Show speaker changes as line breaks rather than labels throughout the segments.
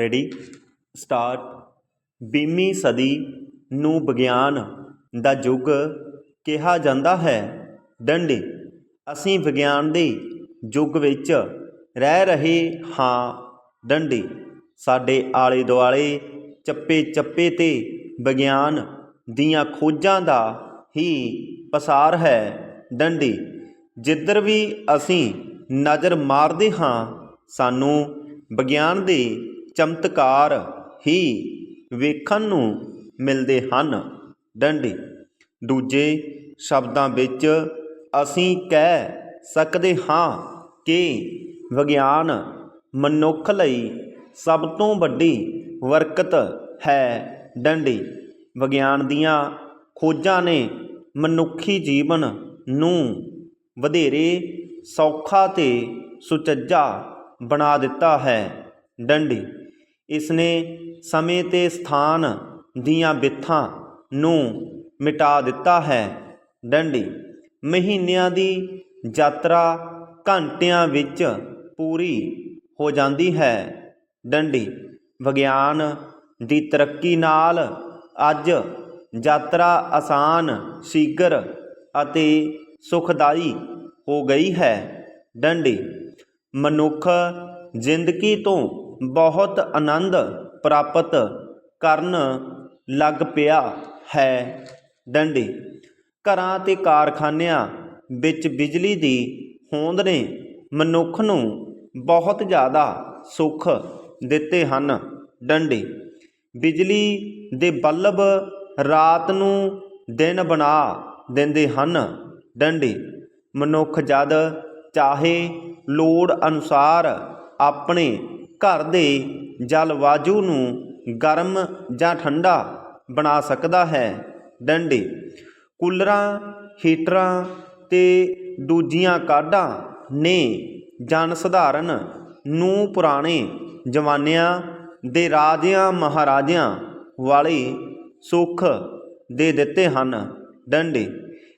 Ready start ਵੀਹਵੀਂ ਸਦੀ ਨੂੰ ਵਿਗਿਆਨ ਦਾ ਯੁੱਗ ਕਿਹਾ ਜਾਂਦਾ ਹੈ। ਡੰਡੀ ਅਸੀਂ ਵਿਗਿਆਨ ਦੇ ਯੁੱਗ ਵਿੱਚ ਰਹਿ ਰਹੇ ਹਾਂ। ਡੰਡੀ ਸਾਡੇ ਆਲੇ ਦੁਆਲੇ ਚੱਪੇ ਚੱਪੇ 'ਤੇ ਵਿਗਿਆਨ ਦੀਆਂ ਖੋਜਾਂ ਦਾ ਹੀ ਪਸਾਰ ਹੈ। ਡੰਡੀ ਜਿੱਧਰ ਵੀ ਅਸੀਂ ਨਜ਼ਰ ਮਾਰਦੇ ਹਾਂ, ਸਾਨੂੰ ਵਿਗਿਆਨ ਦੇ ਚਮਤਕਾਰ ਹੀ ਵੇਖਣ ਨੂੰ ਮਿਲਦੇ ਹਨ। ਡੰਡੀ। ਦੂਜੇ ਸ਼ਬਦਾਂ ਵਿੱਚ ਅਸੀਂ ਕਹਿ ਸਕਦੇ ਹਾਂ ਕਿ ਵਿਗਿਆਨ ਮਨੁੱਖ ਲਈ ਸਭ ਤੋਂ ਵੱਡੀ ਵਰਕਤ ਹੈ ਡੰਡੀ। ਵਿਗਿਆਨ ਦੀਆਂ ਖੋਜਾਂ ਨੇ ਮਨੁੱਖੀ ਜੀਵਨ ਨੂੰ ਵਧੇਰੇ ਸੌਖਾ ਤੇ ਸੁਚੱਜਾ ਬਣਾ ਦਿੱਤਾ ਹੈ। ਡੰਡੀ। ਇਸ ਨੇ ਸਮੇਂ ਤੇ ਸਥਾਨ ਦੀਆਂ ਬਿੱਥਾਂ ਨੂੰ ਮਿਟਾ ਦਿੱਤਾ ਹੈ। ਡੰਡੀ, ਮਹੀਨਿਆਂ ਦੀ ਯਾਤਰਾ ਘੰਟਿਆਂ ਵਿੱਚ ਪੂਰੀ ਹੋ ਜਾਂਦੀ ਹੈ। ਡੰਡੀ, ਵਿਗਿਆਨ ਦੀ ਤਰੱਕੀ ਨਾਲ ਅੱਜ ਯਾਤਰਾ ਆਸਾਨ, ਸ਼ੀਘਰ ਅਤੇ ਸੁਖਦਾਈ ਹੋ ਗਈ ਹੈ। ਡੰਡੀ, ਮਨੁੱਖ ਜ਼ਿੰਦਗੀ ਤੋਂ ਬਹੁਤ ਆਨੰਦ ਪ੍ਰਾਪਤ ਕਰਨ ਲੱਗ ਪਿਆ ਹੈ। ਡੰਡੀ, ਘਰਾਂ ਅਤੇ ਕਾਰਖਾਨਿਆਂ ਵਿੱਚ ਬਿਜਲੀ ਦੀ ਹੋਂਦ ਨੇ ਮਨੁੱਖ ਨੂੰ ਬਹੁਤ ਜ਼ਿਆਦਾ ਸੁੱਖ ਦਿੱਤੇ ਹਨ। ਡੰਡੀ, ਬਿਜਲੀ ਦੇ ਬੱਲਬ ਰਾਤ ਨੂੰ ਦਿਨ ਬਣਾ ਦਿੰਦੇ ਹਨ। ਡੰਡੀ, ਮਨੁੱਖ ਜਦ ਚਾਹੇ ਲੋੜ ਅਨੁਸਾਰ ਆਪਣੇ ਘਰ ਦੇ ਜਲਵਾਯੂ ਨੂੰ ਗਰਮ ਜਾਂ ਠੰਡਾ ਬਣਾ ਸਕਦਾ ਹੈ। ਡੰਡੇ, ਕੂਲਰਾਂ, ਹੀਟਰਾਂ ਤੇ ਦੂਜੀਆਂ ਕਾਢਾਂ ਨੇ ਜਨ ਸਧਾਰਨ ਨੂੰ ਪੁਰਾਣੇ ਜਮਾਨਿਆਂ ਦੇ ਰਾਜਿਆਂ ਮਹਾਰਾਜਿਆਂ ਵਾਲੇ ਸੁੱਖ ਦੇ ਦਿੱਤੇ ਹਨ। ਡੰਡੇ,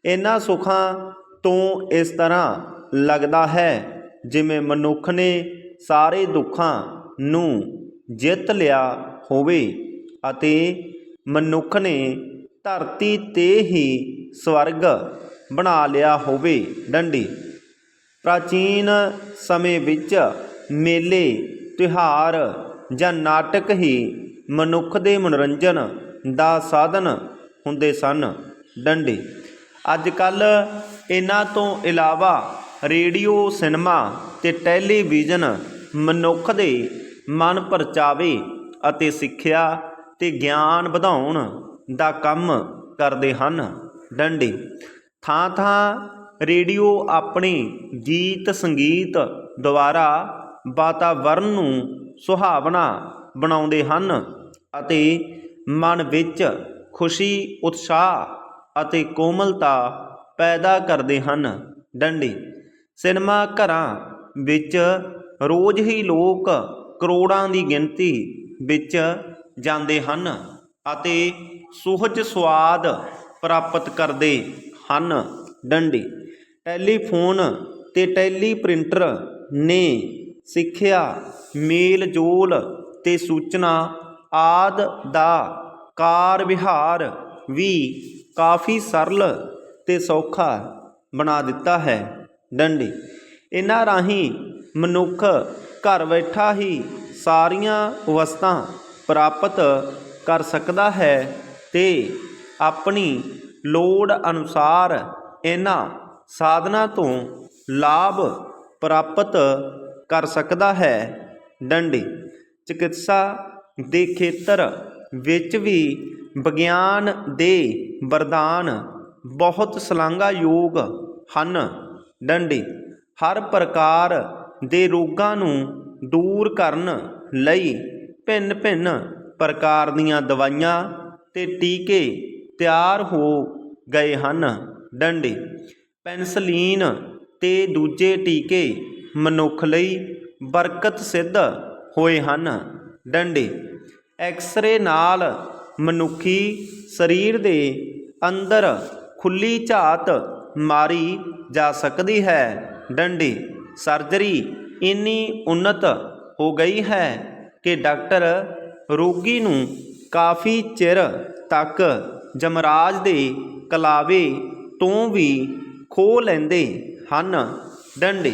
ਇਹਨਾਂ ਸੁੱਖਾਂ ਤੋਂ ਇਸ ਤਰ੍ਹਾਂ ਲੱਗਦਾ ਹੈ ਜਿਵੇਂ ਮਨੁੱਖ ਨੇ ਸਾਰੇ ਦੁੱਖਾਂ ਨੂੰ ਜਿੱਤ ਲਿਆ ਹੋਵੇ ਅਤੇ ਮਨੁੱਖ ਨੇ ਧਰਤੀ ਤੇ ਹੀ ਸਵਰਗ ਬਣਾ ਲਿਆ ਹੋਵੇ ਡੰਡੀ। ਪ੍ਰਾਚੀਨ ਸਮੇਂ ਵਿੱਚ ਮੇਲੇ, ਤਿਉਹਾਰ ਜਾਂ ਨਾਟਕ ਹੀ ਮਨੁੱਖ ਦੇ ਮਨੋਰੰਜਨ ਦਾ ਸਾਧਨ ਹੁੰਦੇ ਸਨ ਡੰਡੀ। ਅੱਜ ਕੱਲ ਇਹਨਾਂ ਤੋਂ ਇਲਾਵਾ ਰੇਡੀਓ, ਸਿਨੇਮਾ ਤੇ ਟੈਲੀਵਿਜ਼ਨ ਮਨੁੱਖ ਦੇ ਮਨ ਪਰਚਾਵੇ ਅਤੇ ਸਿੱਖਿਆ ਤੇ ਗਿਆਨ ਵਧਾਉਣ ਦਾ ਕੰਮ ਕਰਦੇ ਹਨ। ਡੰਡੀ। ਥਾਂ ਥਾਂ ਰੇਡੀਓ ਆਪਣੇ ਗੀਤ ਸੰਗੀਤ ਦੁਆਰਾ ਵਾਤਾਵਰਨ ਨੂੰ ਸੁਹਾਵਣਾ ਬਣਾਉਂਦੇ ਹਨ ਅਤੇ ਮਨ ਵਿੱਚ ਖੁਸ਼ੀ, ਉਤਸ਼ਾਹ ਅਤੇ ਕੋਮਲਤਾ ਪੈਦਾ ਕਰਦੇ ਹਨ। ਡੰਡੀ। ਸਿਨੇਮਾ ਘਰਾਂ ਵਿੱਚ ਰੋਜ਼ ਹੀ ਲੋਕ ਕਰੋੜਾਂ ਦੀ ਗਿਣਤੀ ਵਿੱਚ ਜਾਂਦੇ ਹਨ ਅਤੇ ਸੁਹਜ ਸਵਾਦ ਪ੍ਰਾਪਤ ਕਰਦੇ ਹਨ। ਡੰਡੀ, ਟੈਲੀਫੋਨ ਤੇ ਟੈਲੀ ਪ੍ਰਿੰਟਰ ਨੇ ਸਿੱਖਿਆ ਮੇਲ ਜੋਲ ਤੇ ਸੂਚਨਾ ਆਦ ਦਾ ਕਾਰ ਵਿਹਾਰ ਵੀ ਕਾਫੀ ਸਰਲ ਤੇ ਸੌਖਾ ਬਣਾ ਦਿੱਤਾ ਹੈ। ਡੰਡੀ, ਇਹਨਾਂ ਰਾਹੀਂ ਮਨੁੱਖ ਘਰ ਬੈਠਾ ਹੀ ਸਾਰੀਆਂ ਵਸਤਾਂ ਪ੍ਰਾਪਤ ਕਰ ਸਕਦਾ ਹੈ ਤੇ ਆਪਣੀ ਲੋੜ ਅਨੁਸਾਰ ਇਹਨਾਂ ਸਾਧਨਾਂ ਤੋਂ ਲਾਭ ਪ੍ਰਾਪਤ ਕਰ ਸਕਦਾ ਹੈ। ਡੰਡੀ, ਚਿਕਿਤਸਾ ਦੇ ਖੇਤਰ ਵਿੱਚ ਵੀ ਵਿਗਿਆਨ ਦੇ ਵਰਦਾਨ ਬਹੁਤ ਸ਼ਲਾਘਾਯੋਗ ਹਨ। ਡੰਡੀ, ਹਰ ਪ੍ਰਕਾਰ ਦੇ ਰੋਗਾਂ ਨੂੰ ਦੂਰ ਕਰਨ ਲਈ ਭਿੰਨ ਭਿੰਨ ਪ੍ਰਕਾਰ ਦੀਆਂ ਦਵਾਈਆਂ ਤੇ ਟੀਕੇ ਤਿਆਰ ਹੋ ਗਏ ਹਨ। ਡੰਡੇ, ਪੈਨਸਲੀਨ ਤੇ ਦੂਜੇ ਟੀਕੇ ਮਨੁੱਖ ਲਈ ਬਰਕਤ ਸਿੱਧ ਹੋਏ ਹਨ। ਡੰਡੇ, ਐਕਸ-ਰੇ ਨਾਲ ਮਨੁੱਖੀ ਸਰੀਰ ਦੇ ਅੰਦਰ ਖੁੱਲੀ ਝਾਤ ਮਾਰੀ ਜਾ ਸਕਦੀ ਹੈ। ਡੰਡੇ ਸਰਜਰੀ ਇੰਨੀ ਉન્નਤ ਹੋ ਗਈ ਹੈ ਕਿ ਡਾਕਟਰ ਰੋਗੀ ਨੂੰ ਕਾਫੀ ਚਿਰ ਤੱਕ ਜਮਰਾਜ ਦੇ ਕਲਾਵੇ ਤੋਂ ਵੀ ਖੋ ਲੈਂਦੇ ਹਨ ਡੰਡੇ।